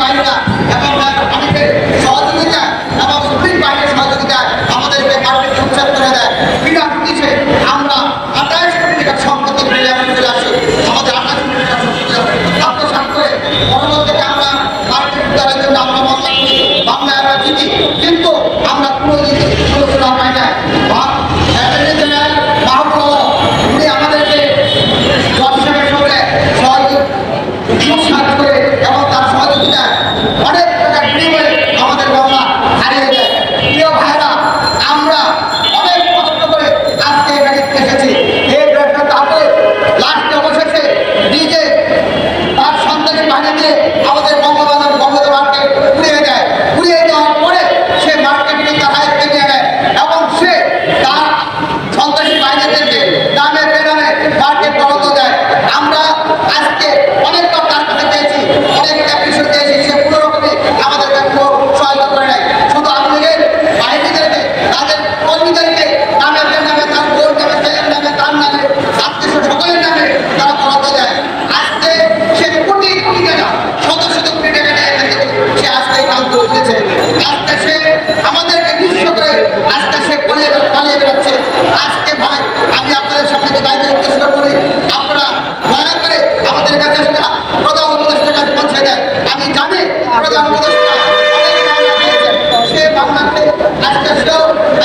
বাহিনীরা অনেকের সহযোগিতা এবং সুপ্রিম বাহিনীর আমাদেরকে মার্কেট উচ্ছেদ করে দেয়। বিনা নোটিশে আমরা আঠাশ কোটি টাকার সম্পত্তি ফিরে আমরা আমাদের আঠাশ কোটি টাকার সম্পত্তি আমরা মার্কেট উদ্ধারের জন্য আমরা মামলা করি। বাংলায় আমরা জিতি।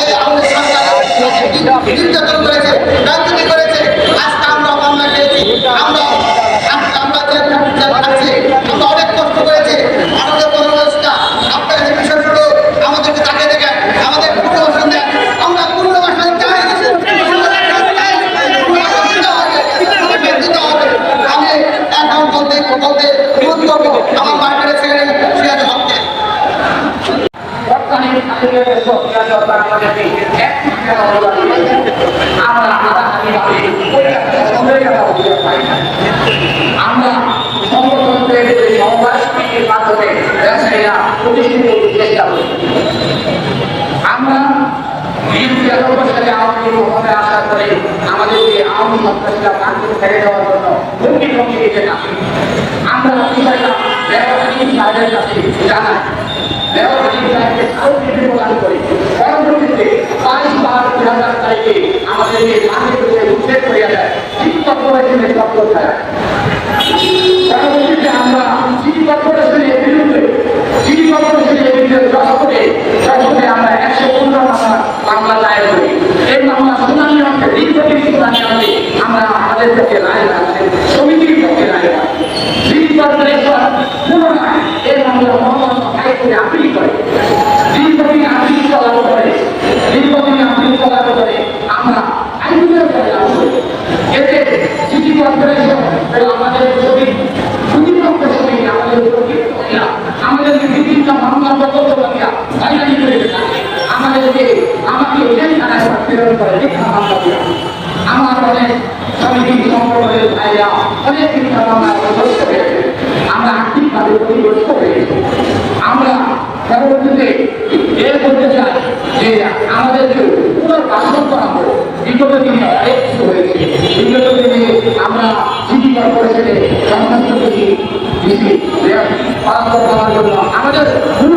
এই আমাদের সরকার নির্যাতন করেছে রাজনীতি করেছে। আজকে আমরা বাংলা পেয়েছি আমরা আমরা অনেক কষ্ট করেছি মাননীয় প্রধানমন্ত্রী আপনার যে বিষয়গুলো আমাদেরকে তাকিয়ে দেখেন আমাদের পুনর্বাসন দেন আমরা পুনর্বাসন চাই আমি এখন বলতে বলতে অনুরোধ করব আমার মার্কেটের সেক্রেটারি সিরাজ হককে রপ্তানি খাতের প্রক্রিয়া দরকার আমাদেরকে একটি কেন অনুদান। আমরা পারি না। আমরা সংগঠনকে সমবায় সমিতির মাধ্যমে ব্যবসায়ীরা প্রতিষ্ঠিত করতে চেষ্টা করি আমরা বিএনপি এগারো সালে আওয়ামী সন্ত্রাসীরা মার্কেট ছেড়ে দেওয়ার জন্য হুমকি ধমকি দিতে না আমরা প্রদান করি পরবর্তীতে বাইশ বার দুই হাজার তারিখে আমাদেরকে মার্কেট থেকে উচ্ছেদ করিয়া দেয় ঠিক কর্পোরেশনের চক্র ছাড়া পরবর্তীতে আমরা সিটি কর্পোরেশনের বিরুদ্ধে সিটি কর্পোরেশনের বিরুদ্ধে যশোরে যশোরে আমরা একশো পনেরো মামলা মামলা দায়ের করি এই মামলা শুনানি অঙ্কে দীর্ঘদিন শুনানি অঙ্কে আমরা আমাদের পক্ষে রায় পাচ্ছি সমিতির পক্ষে রায় পাচ্ছি সিটি কর্পোরেশন পুনরায় এই মামলা মহামান্য হাইকোর্টে আপিল করে দীর্ঘদিন আপিল চলার পরে দীর্ঘদিন আপিল চলার পরে আমরা আইনের পরে আসি এতে সিটি কর্পোরেশন ও আমাদের ছবি সুদীপক্ষ ছবি আমাদের ছবি আমাদেরকে বিভিন্ন মামলা প্রকল্প করিয়া ফাইনালি করে থাকে আমাদেরকে আমাকে এই থানায় প্রেরণ করে মিথ্যা মামলা দিয়া অনেক সমিতি সংগঠনের ভাইরা অনেক হয়েছে আমরা আর্থিকভাবে ক্ষতিগ্রস্ত হয়েছি আমরা পরবর্তীতে এর করতে চাই যে আমাদেরকে পুনর্বাসন করা হোক বিগত অনেক কিছু হয়েছে বিগত আমরা সিটি কর্পোরেশনে সমস্ত জন্য আমাদের মূল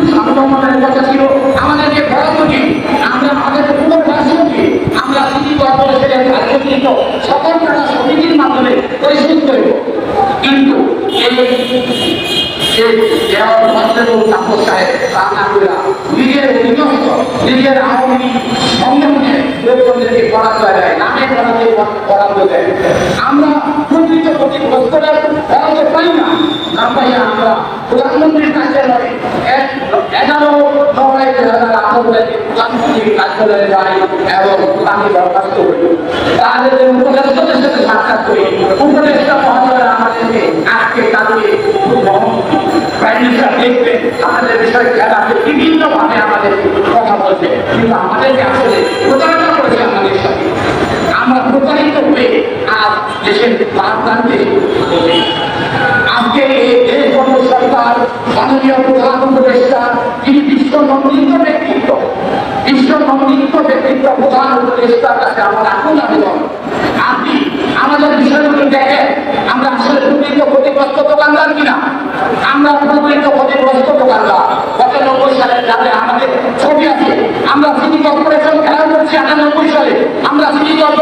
কথা ছিল, আমাদেরকে বরাদ্দ দিন আমরা আমাদের পুনর্বাসন দিই আমরা সিটি কর্পোরেশনের রাজনীতিত সকল টাকা সমিতির মাধ্যমে পরিশোধ করব কিন্তু এই এই মাধ্যমেও তাপস সাহেব করে, নিজের অধীনস্থ নিজের আওয়ামী সংগঠনে লোকজনদেরকে বরাদ্দ দেয় নামে বরাদ্দ বরাদ্দ দেয়। আমরা প্রকৃত এবং উপদেষ্টাদের সাথে সাক্ষাৎ করি। উপদেষ্টা আমাদেরকে আজকে তাদেরকে আমাদের কথা বলছে। কিন্তু আমাদেরকে আসলে করেছে আমাদের সাথে। আমরা হয়ে আজ দেশের আজকে এই দেশ সরকার, মাননীয় প্রধান উপদেষ্টা, যিনি বিশ্ব ব্যক্তিত্ব বিশ্ব ব্যক্তিত্ব প্রধান উপদেষ্টার কাছে আমার আকুল আবেদন। আপনি আমাদের বিষয়গুলো দেখেন, আমরা আসলে দুর্নীতি ক্ষতিগ্রস্ত দোকানদার কিনা? আমরা কিন্তু ক্ষতিগ্রস্ত দোকানদার পঁচানব্বই সালের যাতে আমাদের ছবি আছে। আমরা সিটি কর্পোরেশন খেলা করছি আটানব্বই সালে। আমরা সিটি কর্পোরেশন